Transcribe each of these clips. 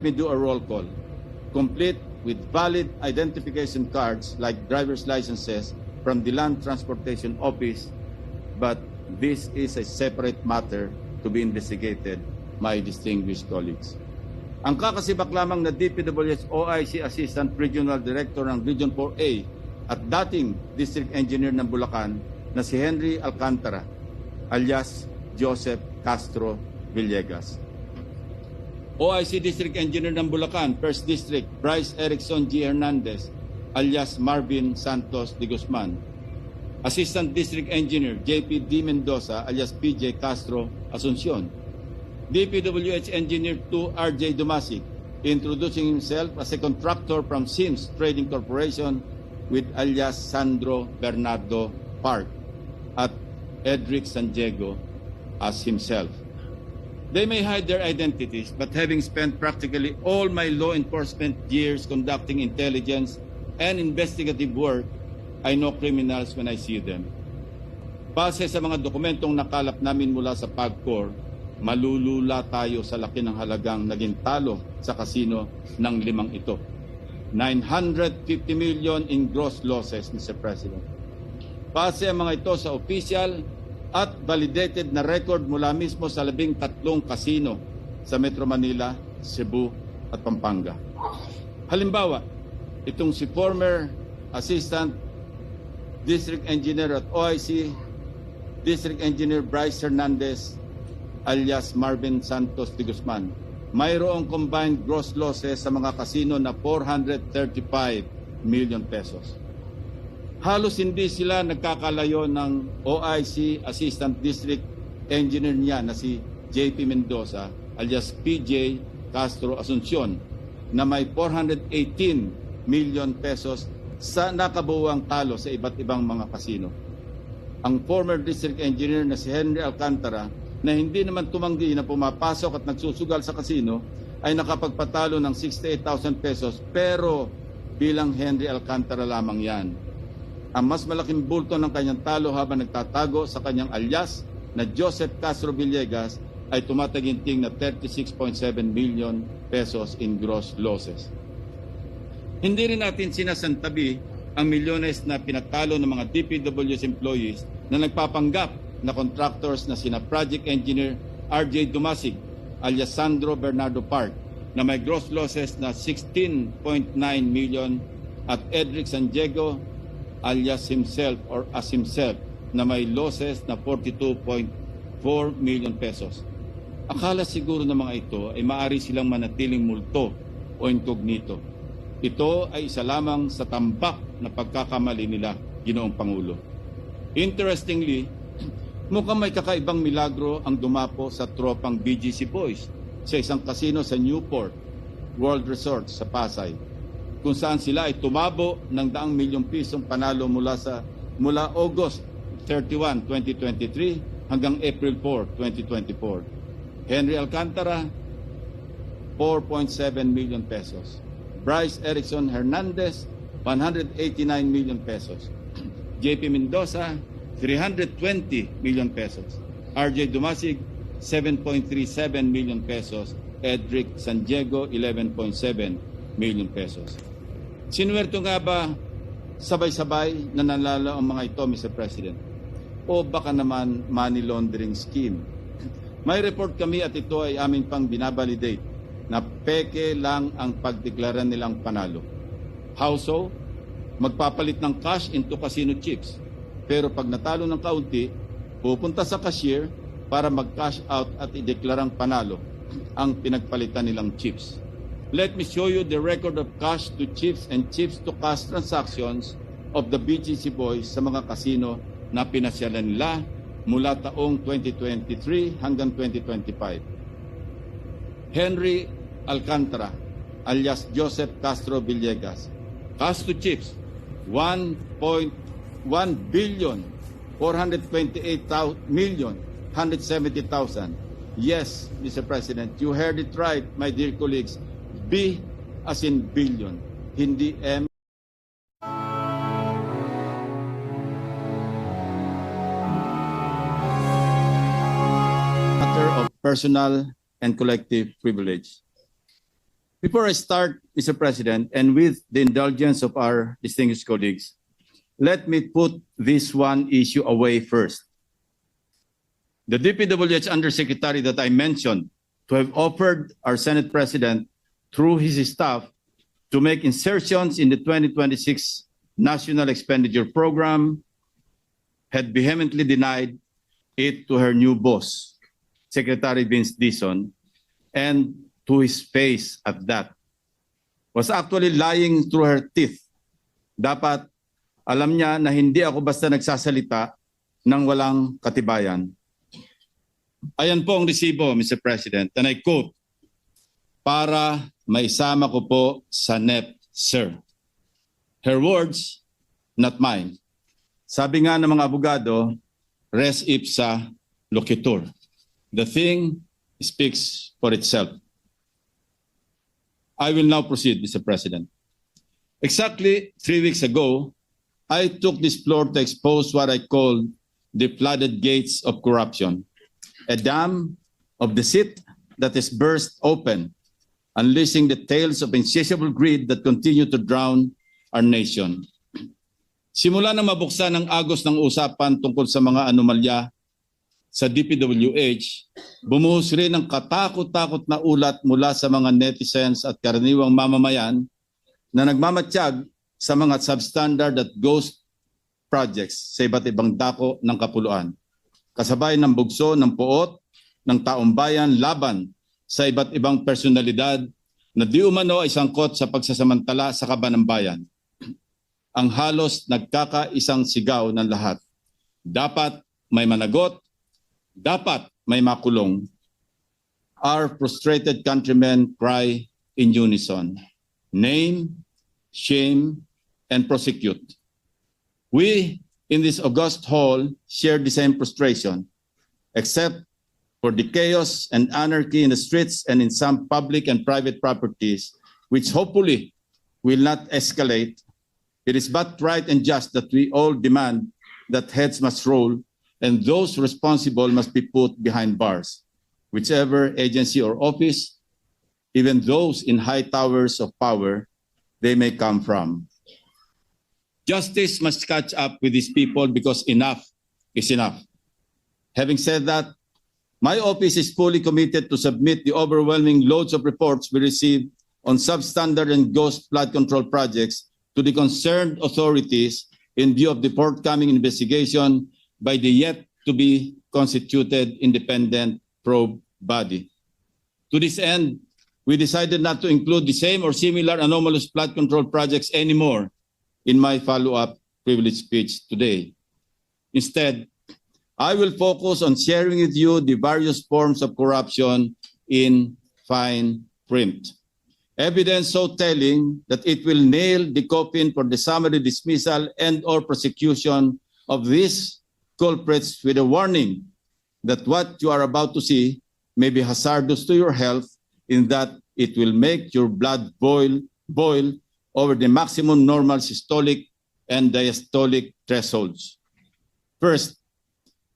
me do a roll call, complete with valid identification cards like driver's licenses from the Land Transportation Office, but this is a separate matter to be investigated, my distinguished colleagues. Ang kakasibak lamang na DPWH OIC Assistant Regional Director ng Region 4A at dating District Engineer ng Bulacan na si Henry Alcantara alias Joseph Castro Villegas. OIC District Engineer ng Bulacan, First District, Bryce Erickson G. Hernandez, alias Marvin Santos de Guzman. Assistant District Engineer, JP D. Mendoza, alias PJ Castro Asuncion. DPWH Engineer 2, RJ Dumasig, introducing himself as a contractor from Sims Trading Corporation with alias Sandro Bernardo Park at Edric San Diego as himself. They may hide their identities, but having spent practically all my law enforcement years conducting intelligence and investigative work, I know criminals when I see them. Base sa mga dokumentong nakalap namin mula sa PAGCOR, malulula tayo sa laki ng halagang naging talo sa kasino ng limang ito. 950 million in gross losses, Mr. President. Base ang mga ito sa official at validated na record mula mismo sa labing tatlong kasino sa Metro Manila, Cebu at Pampanga. Halimbawa, itong si former Assistant District Engineer at OIC, District Engineer Bryce Hernandez alias Marvin Santos de Guzman. Mayroong combined gross losses sa mga kasino na 435 million pesos halos hindi sila nagkakalayo ng OIC Assistant District Engineer niya na si JP Mendoza alias PJ Castro Asuncion na may 418 million pesos sa nakabuwang talo sa iba't ibang mga kasino. Ang former district engineer na si Henry Alcantara na hindi naman tumanggi na pumapasok at nagsusugal sa kasino ay nakapagpatalo ng 68,000 pesos pero bilang Henry Alcantara lamang yan ang mas malaking bulto ng kanyang talo habang nagtatago sa kanyang alias na Joseph Castro Villegas ay tumataginting na 36.7 million pesos in gross losses. Hindi rin natin sinasantabi ang milyones na pinatalo ng mga DPW's employees na nagpapanggap na contractors na sina Project Engineer RJ Dumasig alias Sandro Bernardo Park na may gross losses na 16.9 million at Edric San Diego alias himself or as himself na may losses na 42.4 million pesos. Akala siguro ng mga ito ay maaari silang manatiling multo o incognito. Ito ay isa lamang sa tambak na pagkakamali nila, Ginoong Pangulo. Interestingly, mukhang may kakaibang milagro ang dumapo sa tropang BGC Boys sa isang kasino sa Newport World Resort sa Pasay kung saan sila ay tumabo ng daang milyong pisong panalo mula sa mula August 31, 2023 hanggang April 4, 2024. Henry Alcantara 4.7 million pesos. Bryce Erickson Hernandez 189 million pesos. JP Mendoza 320 million pesos. RJ Dumasig 7.37 million pesos. Edric San Diego 11.7 million pesos. Sinuwerto nga ba sabay-sabay na nalala ang mga ito, Mr. President? O baka naman money laundering scheme? May report kami at ito ay amin pang binabalidate na peke lang ang pagdeklara nilang panalo. How so? Magpapalit ng cash into casino chips. Pero pag natalo ng kaunti, pupunta sa cashier para mag-cash out at ideklarang panalo ang pinagpalitan nilang chips. Let me show you the record of cash to chips and chips to cash transactions of the BGC boys sa mga kasino na pinasyalan nila mula taong 2023 hanggang 2025. Henry Alcantara alias Joseph Castro Villegas. Cash to chips 1.1 billion 428 million 170,000. Yes, Mr. President, you heard it right, my dear colleagues. B as in billion, hindi M. Matter of personal and collective privilege. Before I start, Mr. President, and with the indulgence of our distinguished colleagues, let me put this one issue away first. The DPWH Undersecretary that I mentioned to have offered our Senate President through his staff to make insertions in the 2026 National Expenditure Program had vehemently denied it to her new boss, Secretary Vince Dison, and to his face at that. Was actually lying through her teeth. Dapat alam niya na hindi ako basta nagsasalita ng walang katibayan. Ayan po ang resibo, Mr. President, and I quote, para maisama ko po sa NEP, sir. Her words, not mine. Sabi nga ng mga abogado, res ipsa loquitur. The thing speaks for itself. I will now proceed, Mr. President. Exactly three weeks ago, I took this floor to expose what I call the flooded gates of corruption, a dam of deceit that is burst open, unleashing the tales of insatiable greed that continue to drown our nation. Simula na mabuksan ang agos ng usapan tungkol sa mga anomalya sa DPWH, bumuhos rin ang katakot-takot na ulat mula sa mga netizens at karaniwang mamamayan na nagmamatsyag sa mga substandard at ghost projects sa iba't ibang dako ng kapuluan. Kasabay ng bugso ng poot ng taong bayan laban sa iba't ibang personalidad na di umano ay sangkot sa pagsasamantala sa kaban ng bayan. Ang halos nagkakaisang sigaw ng lahat. Dapat may managot, dapat may makulong. Our frustrated countrymen cry in unison. Name, shame, and prosecute. We in this august hall share the same frustration, except for the chaos and anarchy in the streets and in some public and private properties, which hopefully will not escalate. It is but right and just that we all demand that heads must roll and those responsible must be put behind bars, whichever agency or office, even those in high towers of power they may come from. Justice must catch up with these people because enough is enough. Having said that, my office is fully committed to submit the overwhelming loads of reports we receive on substandard and ghost flood control projects to the concerned authorities in view of the forthcoming investigation by the yet to be constituted independent probe body. To this end, we decided not to include the same or similar anomalous flood control projects anymore in my follow-up privilege speech today. Instead, I will focus on sharing with you the various forms of corruption in fine print. Evidence so telling that it will nail the coffin for the summary dismissal and or prosecution of these culprits with a warning that what you are about to see may be hazardous to your health in that it will make your blood boil boil over the maximum normal systolic and diastolic thresholds. First,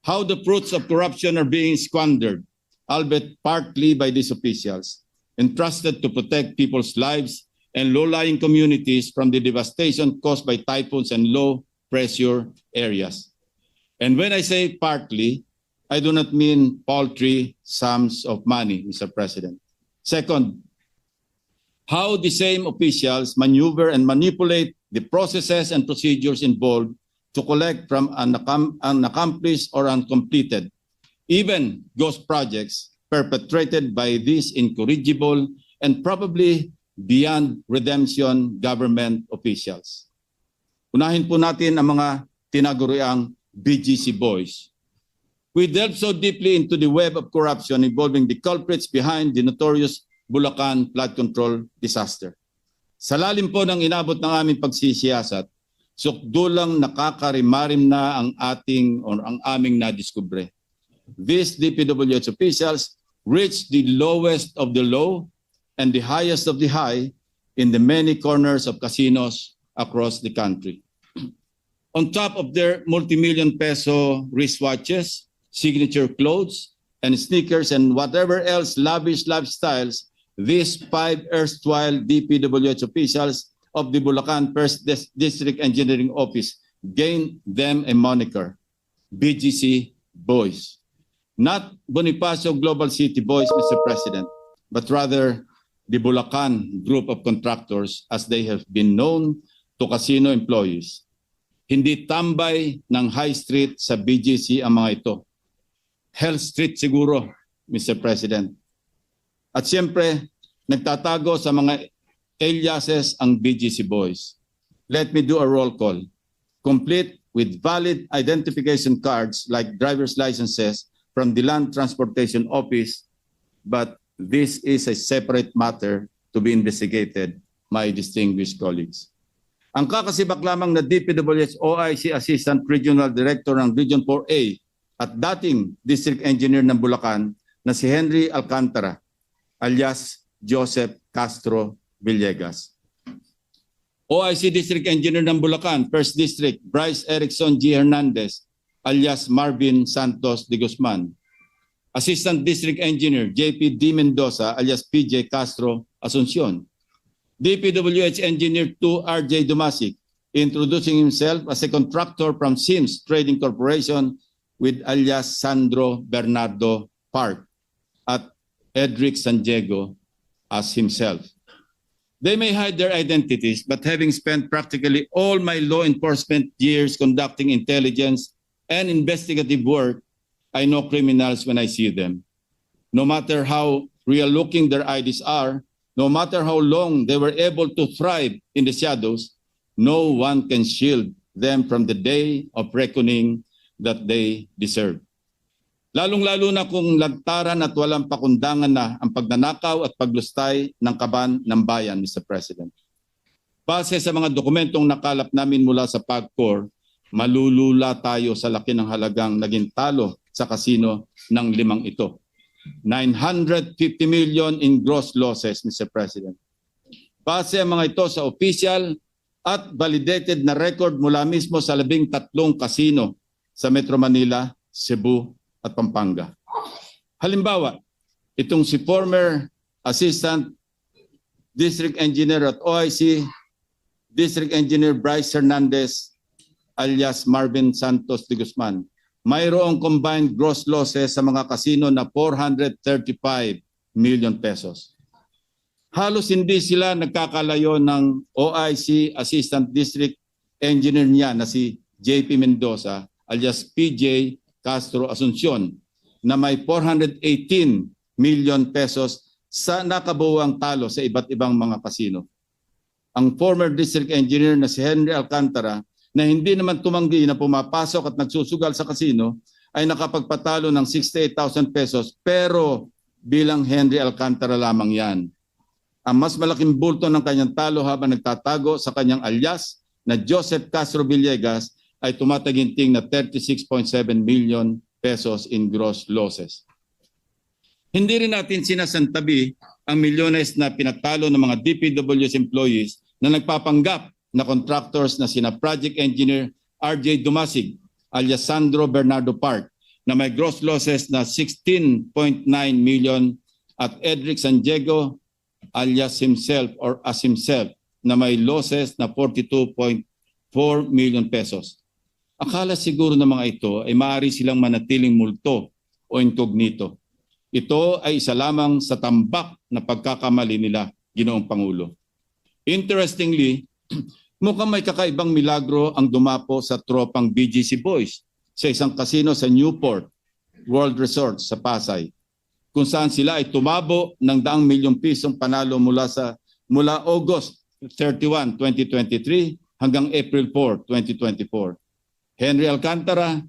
how the fruits of corruption are being squandered, albeit partly by these officials, entrusted to protect people's lives and low-lying communities from the devastation caused by typhoons and low-pressure areas. And when I say partly, I do not mean paltry sums of money, Mr. President. Second, how the same officials maneuver and manipulate the processes and procedures involved to collect from unaccom- unaccomplished or uncompleted, even ghost projects perpetrated by these incorrigible and probably beyond redemption government officials. Unahin po natin ang mga tinaguriang BGC boys. We delve so deeply into the web of corruption involving the culprits behind the notorious Bulacan flood control disaster. Sa lalim po ng inabot ng aming pagsisiyasat, sukdulang nakakarimarim na ang ating or ang aming nadiskubre. These DPWH officials reached the lowest of the low and the highest of the high in the many corners of casinos across the country. On top of their multi-million peso wristwatches, signature clothes, and sneakers and whatever else lavish lifestyles these five erstwhile DPWH officials of the Bulacan First Dis- District Engineering Office gained them a moniker, BGC Boys. Not Bonifacio Global City Boys, Mr. President, but rather the Bulacan group of contractors as they have been known to casino employees. Hindi tambay ng high street sa BGC ang mga ito. Hell Street siguro, Mr. President. At siyempre, nagtatago sa mga aliases ang BGC boys. Let me do a roll call. Complete with valid identification cards like driver's licenses from the Land Transportation Office, but this is a separate matter to be investigated, my distinguished colleagues. Ang kakasibak lamang na DPWH OIC Assistant Regional Director ng Region 4A at dating District Engineer ng Bulacan na si Henry Alcantara alias Joseph Castro Villegas. OIC District Engineer ng Bulacan, First District, Bryce Erickson G. Hernandez alias Marvin Santos de Guzman. Assistant District Engineer JP D. Mendoza alias PJ Castro Asuncion. DPWH Engineer 2 RJ Dumasic, introducing himself as a contractor from Sims Trading Corporation with alias Sandro Bernardo Park at Edric San Diego as himself. They may hide their identities, but having spent practically all my law enforcement years conducting intelligence and investigative work, I know criminals when I see them. No matter how real looking their IDs are, no matter how long they were able to thrive in the shadows, no one can shield them from the day of reckoning that they deserve. Lalong-lalo na kung lantaran at walang pakundangan na ang pagnanakaw at paglustay ng kaban ng bayan, Mr. President. Base sa mga dokumentong nakalap namin mula sa PAGCOR, malulula tayo sa laki ng halagang naging talo sa kasino ng limang ito. 950 million in gross losses, Mr. President. Base ang mga ito sa official at validated na record mula mismo sa labing tatlong kasino sa Metro Manila, Cebu at Pampanga. Halimbawa, itong si former Assistant District Engineer at OIC, District Engineer Bryce Hernandez alias Marvin Santos de Guzman. Mayroong combined gross losses sa mga kasino na 435 million pesos. Halos hindi sila nagkakalayo ng OIC Assistant District Engineer niya na si JP Mendoza alias PJ Castro Asuncion na may 418 million pesos sa nakabuwang talo sa iba't ibang mga kasino. Ang former district engineer na si Henry Alcantara na hindi naman tumanggi na pumapasok at nagsusugal sa kasino ay nakapagpatalo ng 68,000 pesos pero bilang Henry Alcantara lamang yan. Ang mas malaking bulto ng kanyang talo habang nagtatago sa kanyang alias na Joseph Castro Villegas ay tumataginting na 36.7 million pesos in gross losses. Hindi rin natin sinasantabi ang milyones na pinatalo ng mga DPW's employees na nagpapanggap na contractors na sina Project Engineer RJ Dumasig alias Sandro Bernardo Park na may gross losses na 16.9 million at Edric San Diego alias himself or as himself na may losses na 42.4 million pesos. Akala siguro ng mga ito ay maaari silang manatiling multo o incognito. Ito ay isa lamang sa tambak na pagkakamali nila, Ginoong Pangulo. Interestingly, mukhang may kakaibang milagro ang dumapo sa tropang BGC Boys sa isang kasino sa Newport World Resort sa Pasay kung saan sila ay tumabo ng daang milyong pisong panalo mula sa mula August 31, 2023 hanggang April 4, 2024. Henry Alcantara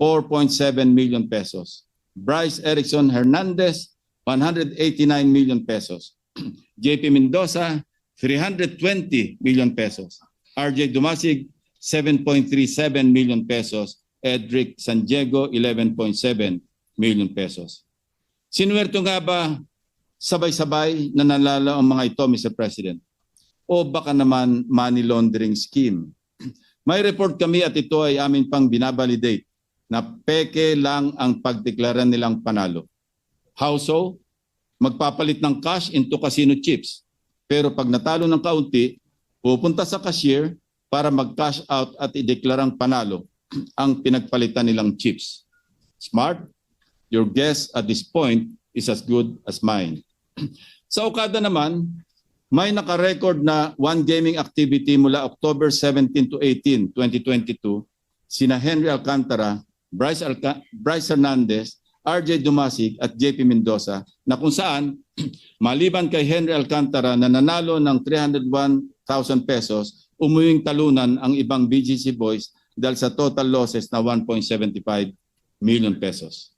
4.7 million pesos. Bryce Erickson Hernandez 189 million pesos. JP Mendoza 320 million pesos. RJ Dumasig 7.37 million pesos. Edric San Diego 11.7 million pesos. Sinuwerto nga ba sabay-sabay na nalala ang mga ito, Mr. President? O baka naman money laundering scheme? May report kami at ito ay amin pang binabalidate na peke lang ang pagdeklara nilang panalo. How so? magpapalit ng cash into casino chips. Pero pag natalo ng kaunti, pupunta sa cashier para mag-cash out at ideklarang panalo ang pinagpalitan nilang chips. Smart? Your guess at this point is as good as mine. Sa Okada naman, may naka-record na one gaming activity mula October 17 to 18, 2022, sina Henry Alcantara, Bryce, Alca- Bryce Hernandez, RJ Dumasig at JP Mendoza na kung saan maliban kay Henry Alcantara na nanalo ng 301,000 pesos, umuwing talunan ang ibang BGC boys dahil sa total losses na 1.75 million pesos.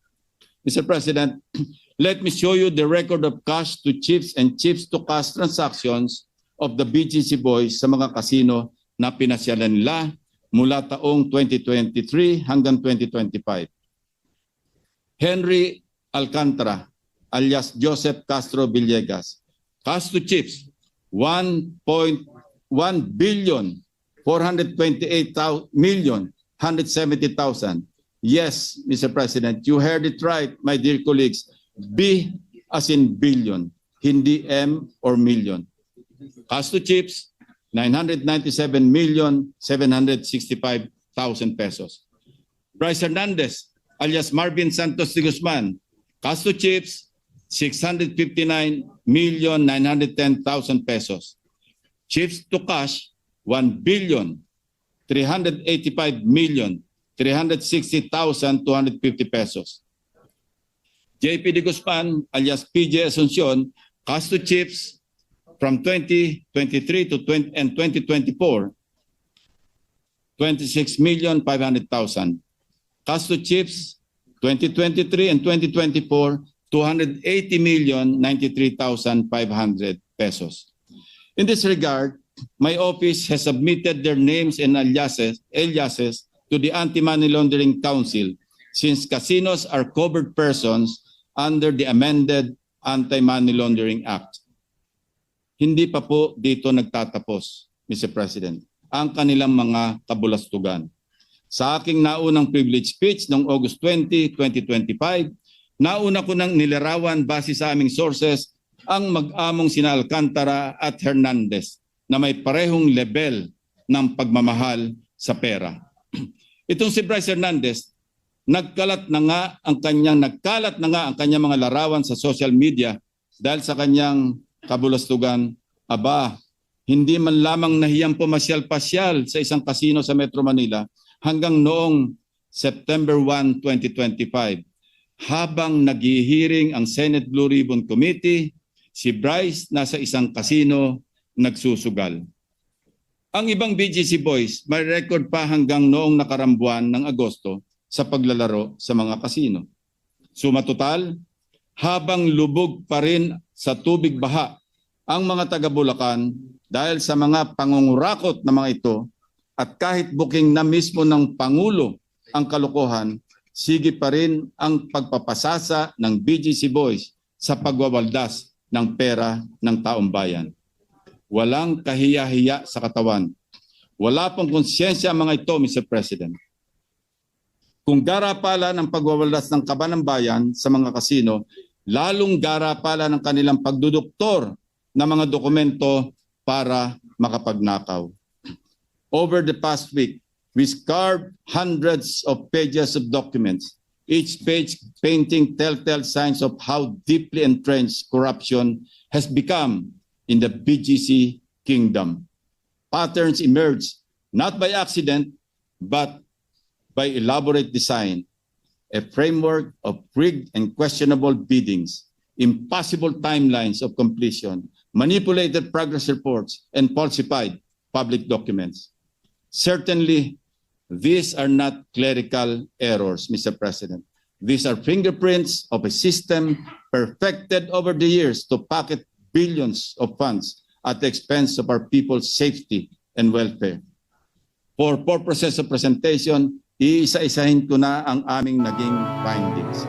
Mr. President, let me show you the record of cash to chips and chips to cash transactions of the BGC boys sa mga kasino na pinasyalan nila mula taong 2023 hanggang 2025. Henry Alcantara alias Joseph Castro Villegas. Cash to chips 1.1 billion 428 million 170,000. Yes, Mr. President, you heard it right, my dear colleagues. B as in billion, hindi M or million. Cash to chips, 997 million 765,000 pesos. Bryce Hernandez, alias Marvin Santos de Guzman, cash to chips, 659 million 910,000 pesos. Chips to cash, 1 billion 385 million 360,250 pesos. JP de Guzman alias PJ Asuncion, cash to chips from 2023 to 20 and 2024 26 million 500,000. Cash to chips 2023 and 2024 280 million 93,500 pesos. In this regard, my office has submitted their names and aliases, aliases to the Anti-Money Laundering Council since casinos are covered persons under the amended Anti-Money Laundering Act. Hindi pa po dito nagtatapos, Mr. President, ang kanilang mga kabulastugan. Sa aking naunang privilege speech noong August 20, 2025, nauna ko nang nilarawan base sa aming sources ang mag-among sina Alcantara at Hernandez na may parehong level ng pagmamahal sa pera. Itong si Bryce Hernandez, nagkalat na nga ang kanyang nagkalat na nga ang kanyang mga larawan sa social media dahil sa kanyang kabulastugan. Aba, hindi man lamang nahiyang pumasyal-pasyal sa isang kasino sa Metro Manila hanggang noong September 1, 2025. Habang naghihiring ang Senate Blue Ribbon Committee, si Bryce nasa isang kasino nagsusugal. Ang ibang BGC boys may record pa hanggang noong nakarambuan ng Agosto sa paglalaro sa mga kasino. Suma total, habang lubog pa rin sa tubig baha ang mga taga Bulacan dahil sa mga pangungurakot na mga ito at kahit booking na mismo ng Pangulo ang kalokohan, sige pa rin ang pagpapasasa ng BGC boys sa pagwawaldas ng pera ng taong bayan. Walang kahiya-hiya sa katawan. Wala pong konsyensya ang mga ito, Mr. President. Kung garapala ng pagwawaldas ng kaba ng bayan sa mga kasino, lalong garapala ng kanilang pagduduktor ng mga dokumento para makapagnakaw. Over the past week, we scarred hundreds of pages of documents, each page painting telltale signs of how deeply entrenched corruption has become in the BGC kingdom. Patterns emerge not by accident, but by elaborate design, a framework of rigged and questionable biddings, impossible timelines of completion, manipulated progress reports, and falsified public documents. Certainly, these are not clerical errors, Mr. President. These are fingerprints of a system perfected over the years to pocket billions of funds at the expense of our people's safety and welfare. For purposes of presentation, iisa-isahin ko na ang aming naging findings.